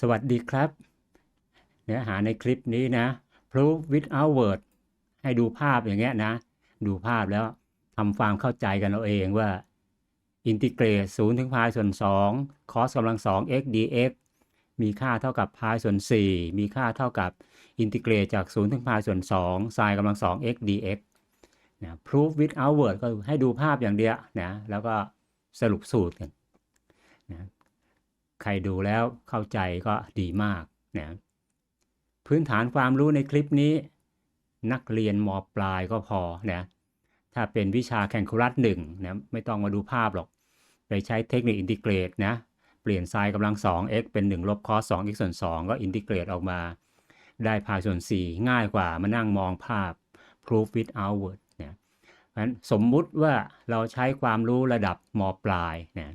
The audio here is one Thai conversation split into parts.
สวัสดีครับ เนื้อหาในคลิปนี้นะ proof without word ให้ดูภาพอย่างเงี้ยนะ ดูภาพแล้วทำความเข้าใจกันเอาเองว่า integrate 0ถึง pi ส่วน2 cos กำลัง2 x dx มีค่าเท่ากับ pi ส่วน 4 มีค่าเท่ากับ integrate จาก 0 ถึง pi ส่วน2 sin กำลัง2 x dx นะ proof without word ก็ให้ดูภาพอย่างเดียวนะ แล้วก็สรุปสูตรกันนะ ครดูแล้วเข้าใจก็ดีมากนะพื้นฐานความรู้ในคลิปนี้ นักเรียนมปลายก็พอนะถ้าเป็นวิชาแข่งคูลัสหนึ่งนะไม่ต้องมาดูภาพหรอก ไปใช้เทคนิคอินทิเกรตนะเปลี่ยนไซน์กำลัง 2x เป็น 1 ลบ cos 2x ส่วน 2 ก็อินทิเกรตออกมา ได้พายส่วน 4 ง่ายกว่ามานั่งมองภาพ proof without word นะเพราะฉะนั้นสมมุติว่าเราใช้ความรู้ระดับมปลายนะ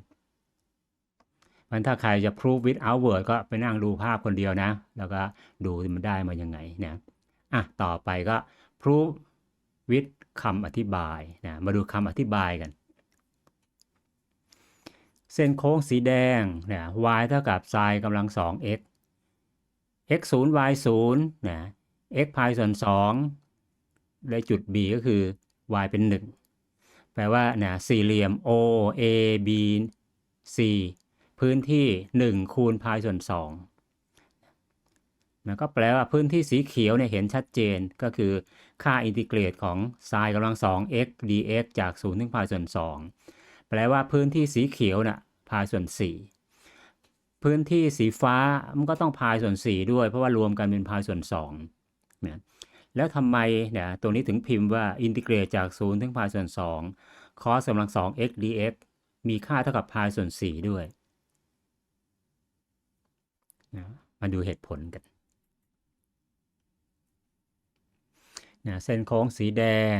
มันถ้าใครจะ proof without word ก็ไปนั่งดูภาพคนเดียวนะ แล้วก็ดูมันได้มายังไงนะอะต่อไปก็ proof with คำอธิบายนะมาดูคำอธิบายกัน เส้นโค้งสีแดงนะ y เท่ากับ sin กำลัง 2x x 0 y 0นะ x พายส่วน 2 และจุด b ก็คือ y เป็น 1 แปลว่านะสี่เหลี่ยม o a b c พื้นที่1คูณพายส่วน2มันก็แปลว่าพื้นที่สีเขียวเนี่ยเห็นชัดเจนก็คือค่าอินทิเกรตของ sin กำลัง 2 x dx จาก 0 ถึงพายส่วน 2 แปลว่าพื้นที่สีเขียวน่ะพายส่วน 4 พื้นที่สีฟ้ามันก็ต้องพายส่วน 4 ด้วย เพราะว่ารวมกันเป็นพายส่วน2นะแล้วทำไมเนี่ยตรงนี้ถึงพิมพ์ว่าอินทิเกรตจาก 0 ถึงพายส่วน 2 cos กำลัง 2 x dx มีค่าเท่ากับพายส่วน 4 ด้วย นะมาดูเหตุผลกันนะเส้นโค้งสีแดง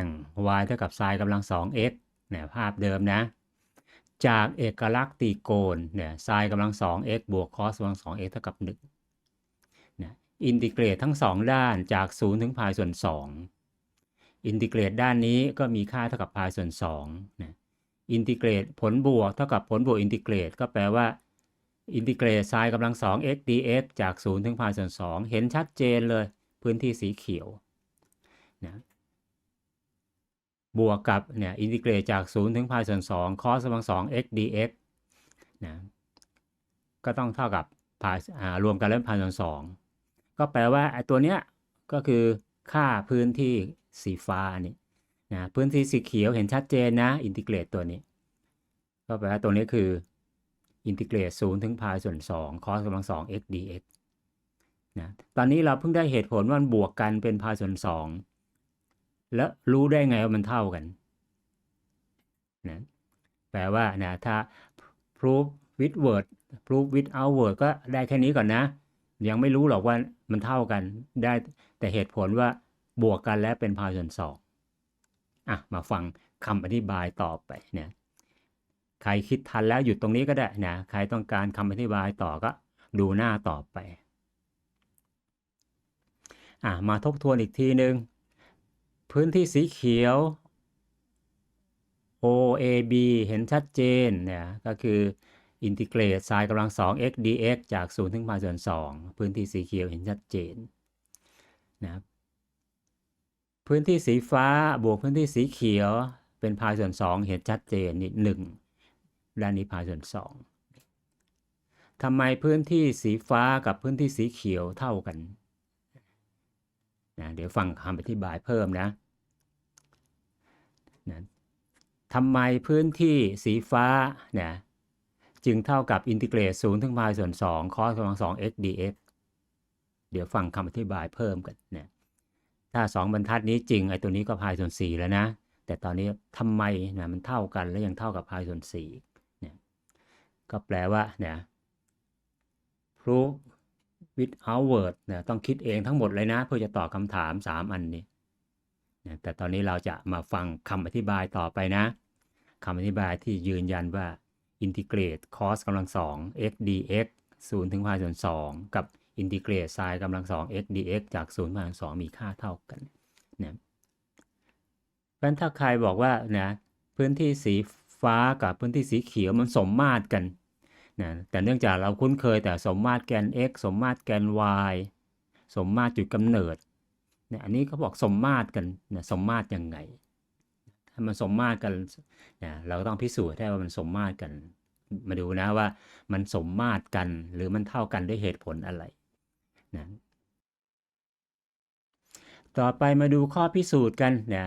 y เท่ากับ sin กำลัง 2x นี่ยภาพเดิมนะ จากเอกลักษณ์ตีโกณเนี่ย sin กำลัง 2x บวก cos กำลัง 2x เท่ากับ1นะอินทิเกรตทั้ง 2 ด้านจาก 0 ถึง pi ส่วน 2 อินทิเกรตด้านนี้ก็มีค่าเท่ากับ pi ส่วน2นะอินทิเกรตผลบวกเท่ากับผลบวกอินทิเกรตก็แปลว่า อินทิเกรต sin กำลัง 2x dx จาก 0 ถึง pi ส่วน 2 เห็นชัดเจนเลย พื้นที่สีเขียวนะบวกกับเนี่ยอินทิเกรตจาก 0 ถึง pi ส่วน 2 cos กำลัง 2 x dx นะก็ต้องเท่ากับ pi อ่ารวมกันแล้ว pi ส่วน 2 ก็แปลว่าไอ้ตัวเนี้ยก็คือค่าพื้นที่สีฟ้านี่นะพื้นที่สีเขียวเห็นชัดเจนนะ อินทิเกรตตัวนี้ ก็แปลว่าตัวนี้คือ อินทิเกรต0ถึง pi ส่วน2 cos กำลัง2 x dx นะตอนนี้เราเพิ่งได้เหตุผลว่ามันบวกกันเป็น pi ส่วน2 แล้วรู้ได้ไงว่ามันเท่ากันนะแปลว่านะถ้า proof with word proof without word ก็ได้แค่นี้ก่อนนะ ยังไม่รู้หรอกว่ามันเท่ากันได้แต่เหตุผลว่าบวกกันแล้วเป็น pi ส่วน2อะมาฟังคำอธิบายต่อไปเนะ ใครคิดทันแล้วหยุดตรงนี้ก็ได้นะใครต้องการคำอธิบายต่อก็ดูหน้าต่อไปอะมาทบทวนอีกทีหนึ่งพื้นที่สีเขียว OAB เห็นชัดเจนเนี่ยก็คืออินทิเกรต sin กำลัง 2 x dx จาก 0 ถึง pi ส่วน 2 พื้นที่สีเขียวเห็นชัดเจนนะพื้นที่สีฟ้าบวกพื้นที่สีเขียวเป็น pi ส่วน 2 เห็นชัดเจนนี่หนึ่ง ด้านนี้ pi ส่วน2ทำไมพื้นที่สีฟ้ากับพื้นที่สีเขียวเท่ากันนะเดี๋ยวฟังคำอธิบายเพิ่มนะนะทำไมพื้นที่สีฟ้าเนี่ยจึงเท่ากับอินทิเกรต0ถึง pi ส่วน2 cos กำลัง2 x dx เดี๋ยวฟังคำอธิบายเพิ่มกันนะถ้า 2 บรรทัดนี้จริงไอ้ตัวนี้ก็ pi ส่วน4แล้วนะ แต่ตอนนี้ทำไมนะมันเท่ากันและยังเท่ากับ pi ส่วนสี่ ก็แปลว่าเนี่ย proof without word นะต้องคิดเองทั้งหมดเลยนะ เพื่อจะตอบคำถาม 3 อันนี้นะแต่ตอนนี้เราจะมาฟังคำอธิบายต่อไปนะคำอธิบายที่ยืนยันว่าอินทิเกรต cos กำลัง2 x dx 0ถึง pi ส่วน2กับอินทิเกรต sin กำลัง2 x dx จาก0 pi ส่วน2มีค่าเท่ากันนะเพราะฉะนั้นถ้าใครบอกว่านะพื้นที่สีฟ้ากับพื้นที่สีเขียวมันสมมาตรกัน นะแต่เนื่องจากเราคุ้นเคยแต่สมมาตรแกน x สมมาตรแกน y สมมาตรจุดกำเนิดเนี่ยอันนี้เขาบอกสมมาตรกันนะสมมาตรยังไง ถ้ามันสมมาตรกันนะเราก็ต้องพิสูจน์ให้ว่ามันสมมาตรกัน มาดูนะว่ามันสมมาตรกันหรือมันเท่ากันด้วยเหตุผลอะไรนะต่อไปมาดูข้อพิสูจน์กันนะ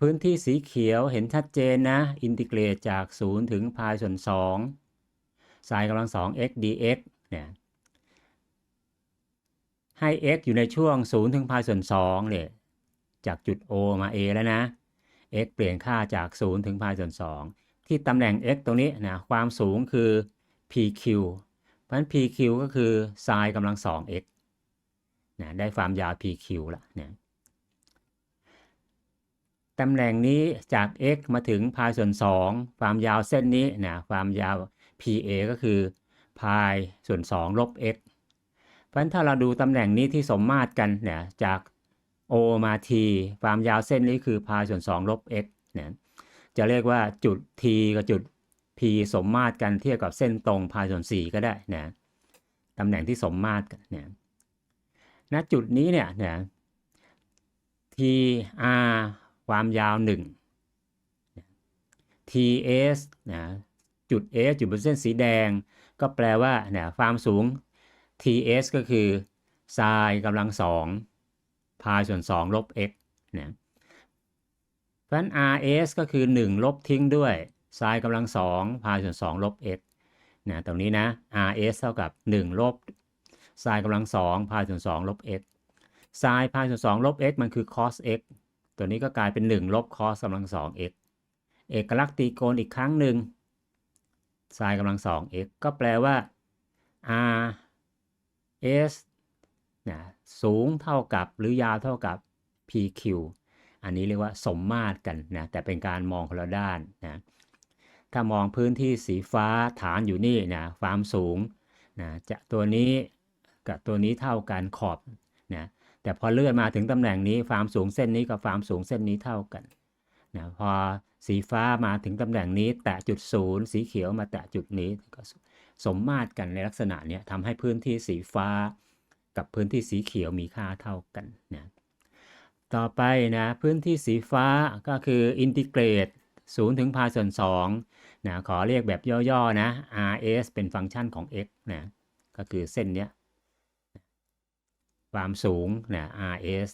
พื้นที่สีเขียวเห็นชัดเจนนะ อินทิเกรตจาก 0 ถึงพายส่วน 2 sin กำลัง2 x dx เนี่ยให้ x อยู่ในช่วง 0 ถึงพายส่วน2เนี่ยจากจุด O มา A แล้วนะ x เปลี่ยนค่าจาก 0 ถึงพายส่วน 2 ที่ตำแหน่ง x ตรงนี้นะความสูงคือ pq เพราะฉะนั้น pq ก็คือ sin กำลัง 2x นะได้ความยาว pq ละนะตำแหน่งนี้จาก x มาถึงพายส่วน 2 ความยาวเส้นนี้นะความยาว PA ก็คือพายส่วน2ลบ x เพราะฉะนั้นถ้าเราดูตำแหน่งนี้ที่สมมาตรกันเนี่ยจาก O มา T ความยาวเส้นนี้คือพายส่วน2ลบ x เนี่ยจะเรียกว่าจุด T กับจุด P สมมาตรกันเทียบกับเส้นตรงพายส่วน 4 ก็ได้นะตำแหน่งที่สมมาตรกันเนี่ยณจุดนี้เนี่ยนะ TR ความยาว 1 TS นะ จุด S อยู่บนเส้นสีแดง ก็แปลว่าเนี่ยความสูง TS ก็คือ sin กำลัง2พายส่วน 2 ลบ x นะเพราะฉะนั้น RS ก็คือ 1 ลบทิ้งด้วย sin กำลัง2พายส่วน 2 ลบ x นะตรงนี้นะ RS เท่ากับ 1 ลบ sin กำลัง2พายส่วน 2 ลบ x sin พายส่วน 2 ลบ x มันคือ cos x ตัวนี้ก็กลายเป็น 1 ลบ cos กำลัง 2x เอกลักษณ์ตรีโกณอีกครั้งหนึ่ง sin กำลังสอ 2x ก็แปลว่า r s นะสูงเท่ากับหรือยาวเท่ากับ pq อันนี้เรียกว่าสมมาตรกันนะแต่เป็นการมองคนละด้านนะถ้ามองพื้นที่สีฟ้าฐานอยู่นี่นะความสูงนะจะตัวนี้กับตัวนี้เท่ากันขอบนะแต่พอเลื่อนมาถึงตำแหน่งนี้ความสูงเส้นนี้กับความสูงเส้นนี้เท่ากันนะพอ สีฟ้ามาถึงตำแหน่งนี้ แตะจุดศูนย์สีเขียวมาแตะจุดนี้ก็สมมาตรกันในลักษณะนี้ทำให้พื้นที่สีฟ้า กับพื้นที่สีเขียวมีค่าเท่ากันนะต่อไปนะพื้นที่สีฟ้าก็คืออินทิเกรต0ถึงพายส่วน2นะขอเรียกแบบย่อๆนะ rs เป็นฟังก์ชันของ x นะก็คือเส้นเนี้ยความสูงนะ rs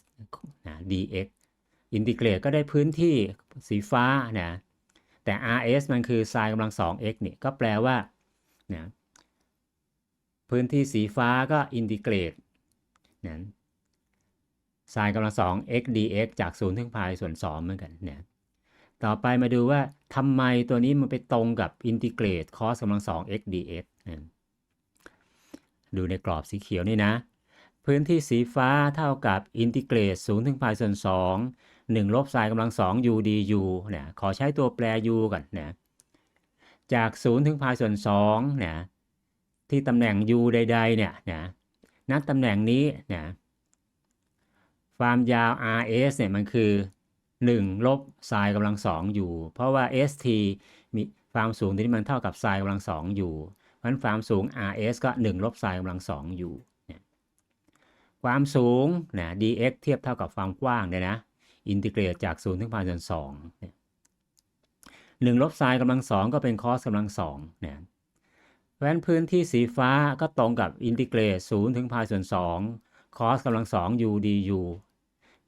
นะ dx อินทิเกรตก็ได้พื้นที่สีฟ้านะแต่ rs มันคือ sin กำลัง 2x นี่ก็แปลว่านะพื้นที่สีฟ้าก็อินทิเกรตนะ sin กำลัง 2 x dx จาก 0 ถึงพายส่วน 2 เหมือนกันนะต่อไปมาดูว่าทำไมตัวนี้มันไปตรงกับอินทิเกรต cos กำลัง 2 x dx นะดูในกรอบสีเขียวนี่นะ พื้นที่สีฟ้าเท่ากับอินทิเกรต 0 ถึงพายส่วน 2 1ลบ sin กำลัง2 u du นะขอใช้ตัวแปร u ก่อนนะจาก 0 ถึงพายส่วน2นะที่ตำแหน่ง u ใดๆเนี่ยนะณตำแหน่งนี้นะความยาว rs เนี่ยมันคือ 1 ลบ sin กำลัง2อยู่เพราะว่า st มีความสูงที่มันเท่ากับ sin กำลัง2อยู่เพราะฉะนั้นความสูง rs ก็ 1 ลบ sin กำลัง2อยู่ความสูงนะ dx เทียบเท่ากับความกว้างเนี่ยนะ อินทิเกรตจาก0ถึงพายส่วน2เนี่ยหนึ่งลบ sin กำลังสองก็เป็น cos กำลังสองเนี่ยเพราะฉะนั้นพื้นที่สีฟ้าก็ตรงกับอินทิเกรต0ถึงพายส่วน2 cos กำลังสอง u du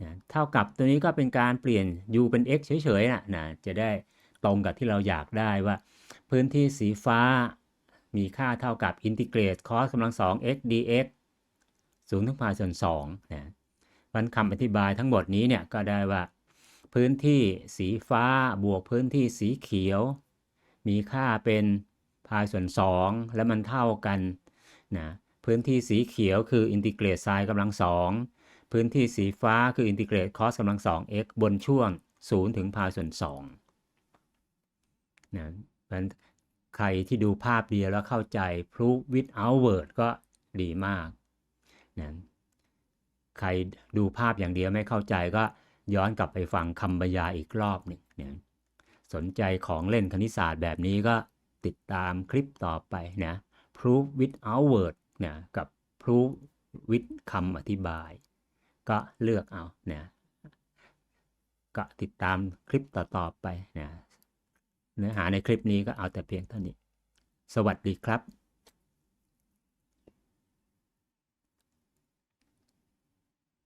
นะเท่ากับตัวนี้ก็เป็นการเปลี่ยน u เป็น x เฉยๆนะนะจะได้ตรงกับที่เราอยากได้ว่า พื้นที่สีฟ้ามีค่าเท่ากับอินทิเกรต cos กำลังสอง x dx 0ถึงพายส่วน2นะ มันคำอธิบายทั้งหมดนี้เนี่ยก็ได้ว่า พื้นที่สีฟ้าบวกพื้นที่สีเขียว มีค่าเป็นพายส่วน 2 และมันเท่ากันนะพื้นที่สีเขียวคืออินทิเกรตไซน์กำลังสองพื้นที่สีฟ้าคืออินทิเกรตคอสกำลังสอง x บนช่วง 0 ถึงพายส่วน2นะมันใครที่ดูภาพเดียวแล้วเข้าใจ proof without word ก็ดีมากนะ ใครดูภาพอย่างเดียวไม่เข้าใจก็ย้อนกลับไปฟังคำบรรยายอีกรอบหนึ่งเนี่ยสนใจของเล่นคณิตศาสตร์แบบนี้ก็ติดตามคลิปต่อไปนะ proof without word นะกับ proof with คำอธิบาย ก็เลือกเอานะก็ติดตามคลิปต่อๆไปนะเนื้อหาในคลิปนี้ก็เอาแต่เพียงเท่านี้ สวัสดีครับ